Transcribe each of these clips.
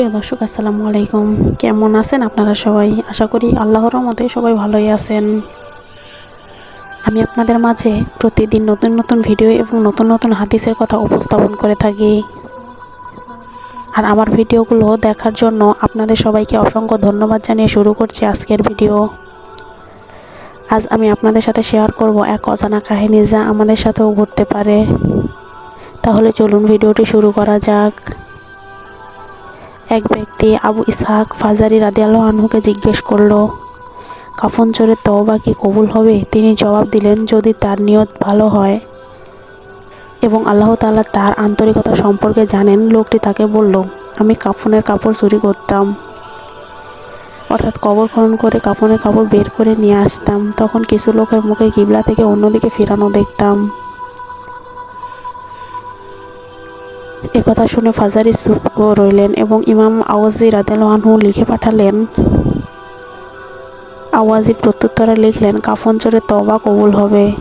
প্রিয় দর্শক, আসসালামু আলাইকুম। কেমন আছেন আপনারা সবাই? আশা করি আল্লাহর মতে সবাই ভালোই আছেন। আমি আপনাদের মাঝে প্রতিদিন নতুন নতুন ভিডিও এবং নতুন নতুন হাদিসের কথা উপস্থাপন করে থাকি। আর আমার ভিডিওগুলো দেখার জন্য আপনাদের সবাইকে অসংখ্য ধন্যবাদ জানিয়ে শুরু করছি আজকের ভিডিও। আজ আমি আপনাদের সাথে শেয়ার করব এক অজানা কাহিনী যা আমাদের সাথেও ঘটতে পারে। তাহলে চলুন ভিডিওটি শুরু করা যাক। এক ব্যক্তি আবু ইসহাক ফাজারি রাদিয়াল্লাহু আনহুকে জিজ্ঞেস করল, কাফন চোরের তওবা কি কবুল হবে? তিনি জবাব দিলেন, যদি তার নিয়ত ভালো হয় এবং আল্লাহ তাআলা তার আন্তরিকতা সম্পর্কে জানেন, লোকটি তাকে বলল, আমি কাফনের কাপড় চুরি করতাম। অর্থাৎ কবর খনন করে কাফনের কাপড় বের করে নিয়ে আসতাম। তখন কিছু লোকের মুখে কিবলা থেকে অন্যদিকে ফেরানো দেখতাম। একথা শুনে ফাজারি চুপ রইলেন এবং ইমাম আওয়াজি রাদেলানহু লিখে পাঠালেন। আওয়াজি প্রত্যুত্তরে লিখলেন, কাফন চড়ে তবা কবুল হবে।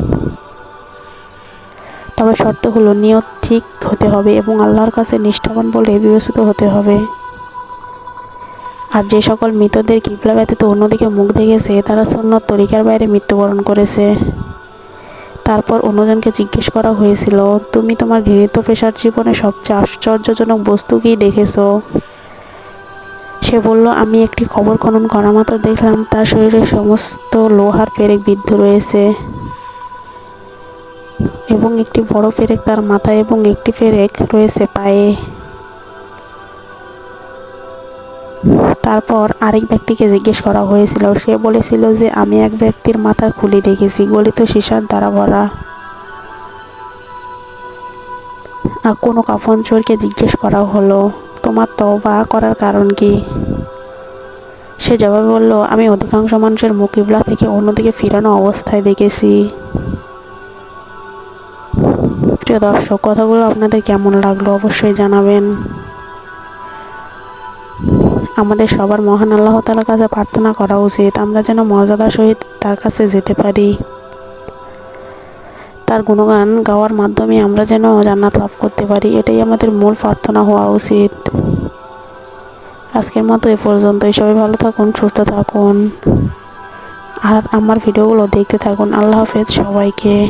তবে শর্ত হলো নিয়ত ঠিক হতে হবে এবং আল্লাহর কাছে নিষ্ঠাবান বলে বিবেচিত হতে হবে। আর যে সকল মৃতদের কিবলা ব্যতীত অন্যদিকে মুখ দেখেছে, তারা সুন্নত তরিকার বাইরে মৃত্যুবরণ করেছে। তারপর অন্যজনকে জিজ্ঞেস করা হয়েছিল, তুমি তোমার ঘৃণিত পেশার জীবনে সবচেয়ে আশ্চর্যজনক বস্তু দেখেছ? সে বলল, আমি একটি খবর খনন করা মাত্র দেখলাম, তার শরীরে সমস্ত লোহার পেরেক বিদ্ধ রয়েছে এবং একটি বড় পেরেক তার মাথায় এবং একটি পেরেক রয়েছে পায়ে। তারপর আরেক ব্যক্তিকে জিজ্ঞেস করা হয়েছিল। সে বলেছিল যে, আমি এক ব্যক্তির মাথার খুলি দেখেছি, গলিত সীসার দ্বারা ভরা। কোনো কাফন চোরকে জিজ্ঞেস করা হলো, তোমার তবা করার কারণ কি? সে জবাবে বলল, আমি অধিকাংশ মানুষের মুকিবলা থেকে অন্যদিকে ফিরানো অবস্থায় দেখেছি। প্রিয় দর্শক, কথাগুলো আপনাদের কেমন লাগল অবশ্যই জানাবেন। আমাদের সবার মহান আল্লাহ তালার কাছে প্রার্থনা করা উচিত। আমরা যেন মর্যাদার সহিত তার কাছে যেতে পারি। তার গুণগান গাওয়ার মাধ্যমে আমরা যেন জান্নাত লাভ করতে পারি, এটাই আমাদের মূল প্রার্থনা হওয়া উচিত। আজকের মতো এ পর্যন্তই। সবাই ভালো থাকুন, সুস্থ থাকুন। আর আমার ভিডিওগুলো দেখতে থাকুন। আল্লাহ হাফেজ সবাইকে।